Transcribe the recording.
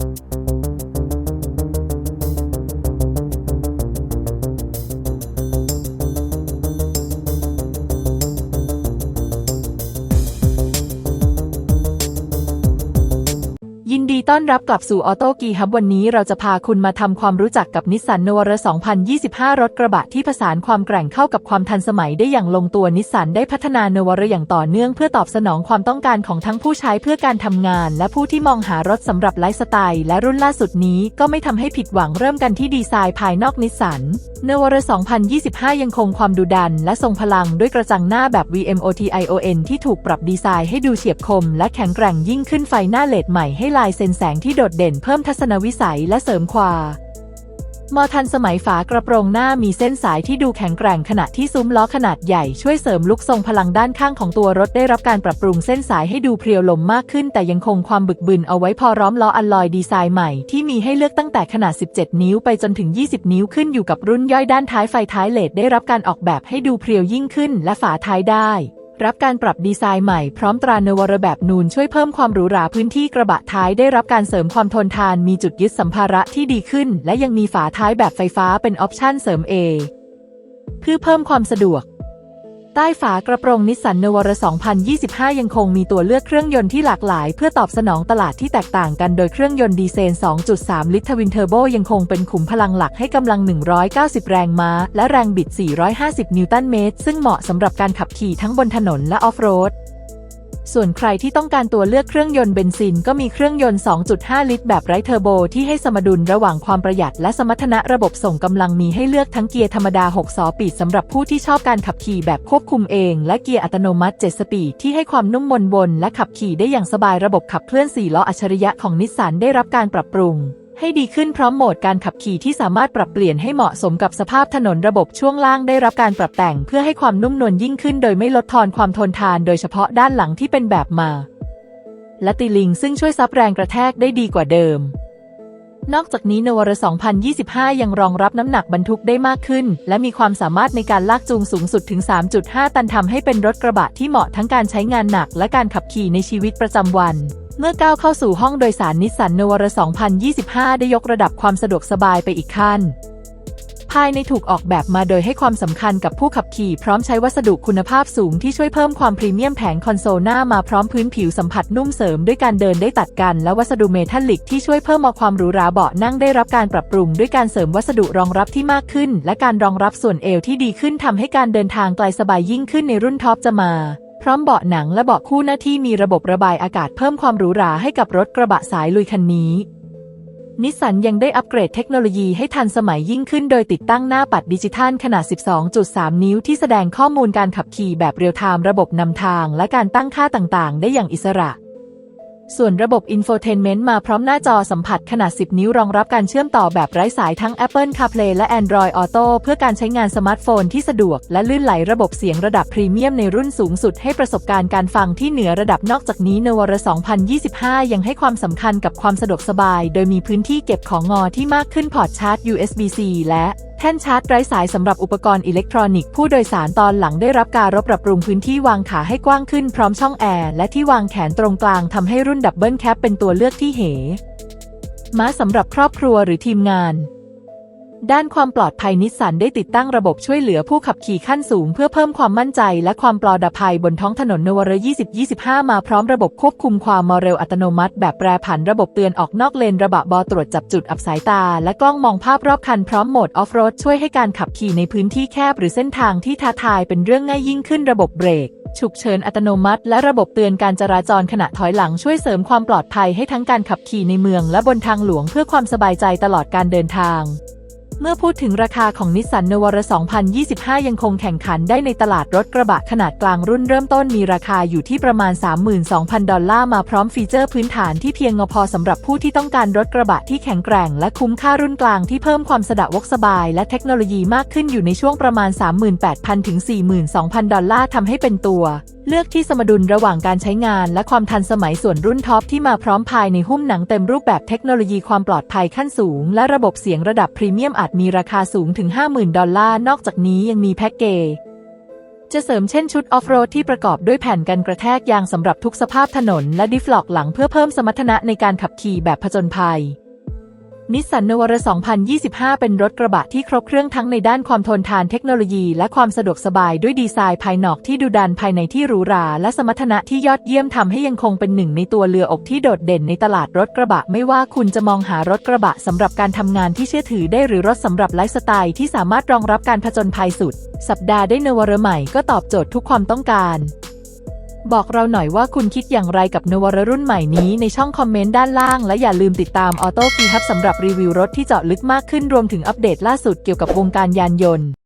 ยิน ดีต้อนรับกลับสู่ออโต้กีฮับวันนี้เราจะพาคุณมาทำความรู้จักกับนิสสันนวร2025 รถกระบะที่ผสานความแกร่งเข้ากับความทันสมัยได้อย่างลงตัวนิสสันได้พัฒนานวรอย่างต่อเนื่องเพื่อตอบสนองความต้องการของทั้งผู้ใช้เพื่อการทำงาน และผู้ที่มองหารถสำหรับไลฟ์สไตล์และรุ่นล่าสุดนี้ก็ไม่ทำให้ผิดหวังเริ่มกันที่ดีไซน์ภายนอกนิสสันนวร2025 ยังคงความดุดัน และทรงพลังด้วยกระจังหน้าแบบ VMOTION ที่ถูกปรับดีไซน์ให้ดูเฉียบคม และแข็งแกร่งยิ่งขึ้นไฟหน้าเลดใหม่ให้ลายเซนแสงที่โดดเด่นเพิ่มทัศนวิสัยและเสริมความอทันสมัยฝากระโปรงหน้ามีเส้นสายที่ดูแข็งแกร่งขณะที่ซุ้มล้อขนาดใหญ่ช่วยเสริมลุกทรงพลังด้านข้างของตัวรถได้รับการปรับปรุงเส้นสายให้ดูเพรียวลมมากขึ้น แต่ยังคงความบึกบึนเอาไว้พอร้อมล้ออัลลอยดีไซน์ใหม่ที่มีให้เลือกตั้งแต่ขนาด 17 นิ้วไปจนถึง 20 นิ้วขึ้นอยู่กับรุ่นย่อยด้านท้ายไฟท้ายเลดได้รับการออกแบบให้ดูเพรียวยิ่งขึ้น และฝาท้ายได้ รับการปรับดีไซน์ใหม่พร้อมตราเนวรแบบนูนช่วยเพิ่มความหรูหราพื้นที่กระบะท้ายได้รับการเสริมความทนทานมีจุดยึดสัมภาระที่ดีขึ้น และยังมีฝาท้ายแบบไฟฟ้าเป็นออปชั่นเสริม A เพื่อเพิ่มความสะดวก ใต้ฝากระโปรงนิสสันนวร2025 ยังคงมีตัวเลือกเครื่องยนต์ที่หลากหลาย เพื่อตอบสนองตลาดที่แตกต่างกันโดยเครื่องยนต์ดีเซล 2.3 ลิตรทวินเทอร์โบยังคงเป็นขุมพลังหลักให้กำลัง 190 แรงม้า และแรงบิด 450 นิวตันเมตร ซึ่งเหมาะสำหรับการขับขี่ทั้งบนถนนและออฟโรด ส่วนใครที่ต้องการตัวเลือกเครื่องยนต์เบนซินก็มีเครื่องยนต์ 2.5 ลิตร แบบไร้เทอร์โบที่ให้สมดุลระหว่างความประหยัดและสมรรถนะระบบส่งกำลังมีให้เลือกทั้งเกียร์ธรรมดา 6 สปีดสำหรับผู้ที่ชอบการขับขี่แบบควบคุมเอง และเกียร์อัตโนมัติ 7 สปีดที่ให้ความนุ่มมนวนและขับขี่ได้อย่างสบายระบบขับเคลื่อน4ล้ออัจฉริยะของนิสสันได้รับการปรับปรุง ให้ดีขึ้นพร้อมโหมดการขับขี่ที่สามารถปรับเปลี่ยนให้เหมาะสมกับสภาพถนนระบบช่วงล่างได้รับการปรับแต่งเพื่อให้ความนุ่มนวลยิ่งขึ้นโดยไม่ลดทอนความทนทานโดยเฉพาะด้านหลังที่เป็นแบบมา และติลิงซึ่งช่วยซับแรงกระแทกได้ดีกว่าเดิม นอกจากนี้นวร2025 ยังรองรับน้ำหนักบรรทุกได้มากขึ้น และมีความสามารถในการลากจูงสูงสุดถึง 3.5 ตันทำให้เป็นรถกระบะที่เหมาะทั้งการใช้งานหนัก และการขับขี่ในชีวิตประจำวัน เมื่อก้าวเข้าสู่ห้องโดยสารนิสสันนวร2025 ได้ยกระดับความสะดวกสบายไปอีกขั้น ภายในถูกออกแบบมาโดยให้ความสำคัญกับผู้ขับขี่พร้อมใช้วัสดุคุณภาพสูงที่ช่วยเพิ่มความพรีเมียมแผงคอนโซลหน้ามาพร้อมพื้นผิวสัมผัสนุ่มเสริมด้วยการเดินได้ตัดกัน และวัสดุเมทัลลิกที่ช่วยเพิ่มเอาความหรูหราเบาะนั่งได้รับการปรับปรุงด้วยการเสริมวัสดุรองรับที่มากขึ้น และการรองรับส่วนเอวที่ดีขึ้นทำให้การเดินทางไกลสบายยิ่งขึ้นในรุ่นท็อปจะมา พร้อมเบาะหนังและเบาะคู่หน้าที่มีระบบระบายอากาศเพิ่มความหรูหราให้กับรถกระบะสายลุยคันนี้นิสสันยังได้อัปเกรดเทคโนโลยีให้ทันสมัยยิ่งขึ้นโดยติดตั้งหน้าปัดดิจิทัลขนาด 12.3 นิ้วที่แสดงข้อมูลการขับขี่แบบเรียลไทม์ระบบนำทางและการตั้งค่าต่างๆ ได้อย่างอิสระ ส่วนระบบอินโฟเทนเมนต์มาพร้อมหน้าจอสัมผัสขนาด 10 นิ้วรองรับการเชื่อมต่อแบบไร้สายทั้ง Apple CarPlay และ Android Auto เพื่อการใช้งานสมาร์ทโฟนที่สะดวก และลื่นไหลระบบเสียงระดับพรีเมียมในรุ่นสูงสุดให้ประสบการณ์การฟังที่เหนือระดับนอกจากนี้นวร2025 ยังให้ความสำคัญกับความสะดวกสบาย โดยมีพื้นที่เก็บของงอที่มากขึ้นพอร์ตชาร์จ USB-C และ แท่นชาร์จไร้สายสำหรับอุปกรณ์อิเล็กทรอนิกส์ผู้โดยสารตอนหลังได้รับการรบปรับปรุงพื้นที่วางขาให้กว้างขึ้นพร้อมช่องแอร์และที่วางแขนตรงกลางทำให้รุ่นดับเบิลแคปเป็นตัวเลือกที่เหมาสำหรับครอบครัวหรือทีมงาน ด้านความปลอดภัยนิสสันได้ติดตั้งระบบช่วยเหลือผู้ขับขี่ขั้นสูง เพื่อเพิ่มความมั่นใจและความปลอดภัยบนท้องถนนนวร2025 มาพร้อมระบบควบคุมความมเร็วอัตโนมัติ แบบแปรผันระบบเตือนออกนอกเลนระบะบอตรวจจับจุดอับสายตา และกล้องมองภาพรอบคันพร้อมโหมดออฟโรดช่วยให้การขับขี่ในพื้นที่แคบหรือเส้นทางที่ท้าทายเป็นเรื่องง่ายยิ่งขึ้นระบบเบรกฉุกเฉินอัตโนมัติ และระบบเตือนการจราจรขณะถอยหลังช่วยเสริมความปลอดภัยให้ทั้งการขับขี่ในเมือง และบนทางหลวงเพื่อความสบายใจตลอดการเดินทาง เมื่อพูดถึงราคาของนิสสันนวร2025 ยังคงแข่งขันได้ในตลาดรถกระบะขนาดกลางรุ่นเริ่มต้นมีราคาอยู่ที่ประมาณ 32,000 ดอลลาร์มาพร้อมฟีเจอร์พื้นฐานที่เพียงพอสำหรับผู้ที่ต้องการรถกระบะที่แข็งแกร่งและคุ้มค่ารุ่นกลางที่เพิ่มความสะดวกสบายและเทคโนโลยีมากขึ้นอยู่ในช่วงประมาณ 38,000 ถึง 42,000 ดอลลาร์ทำให้เป็นตัว เลือกที่สมดุลระหว่างการใช้งานและความทันสมัยส่วนรุ่นท็อปที่มาพร้อมภายในหุ้มหนังเต็มรูปแบบเทคโนโลยีความปลอดภัยขั้นสูง และระบบเสียงระดับพรีเมียมอาจมีราคาสูงถึง 50,000 ดอลลาร์ นอกจากนี้ยังมีแพ็กเกจจะเสริมเช่นชุดออฟโรดที่ประกอบด้วยแผ่นกันกระแทกยางสำหรับทุกสภาพถนนและดิฟล็อกหลังเพื่อเพิ่มสมรรถนะในการขับขี่แบบผจญภัย นิสสันนวร2025 เป็นรถกระบะที่ครบเครื่องทั้งในด้านความทนทานเทคโนโลยีและความสะดวกสบายด้วยดีไซน์ภายนอกที่ดุดันภายในที่หรูหรา และสมรรถนะที่ยอดเยี่ยมทำให้ยังคงเป็นหนึ่งในตัวเรืออกที่โดดเด่นในตลาดรถกระบะ ไม่ว่าคุณจะมองหารถกระบะสำหรับการทำงานที่เชื่อถือได้หรือรถสำหรับไลฟ์สไตล์ที่สามารถรองรับการผจญภัยสุด สัปดาห์ได้นวรใหม่ก็ตอบโจทย์ทุกความต้องการ บอกเราหน่อยว่าคุณคิดอย่างไรกับนวรรุ่นใหม่นี้ในช่องคอมเมนต์ด้านล่าง และอย่าลืมติดตามออโต้ฟีฮับสำหรับรีวิวรถที่เจาะลึกมากขึ้นรวมถึงอัปเดตล่าสุดเกี่ยวกับวงการยานยนต์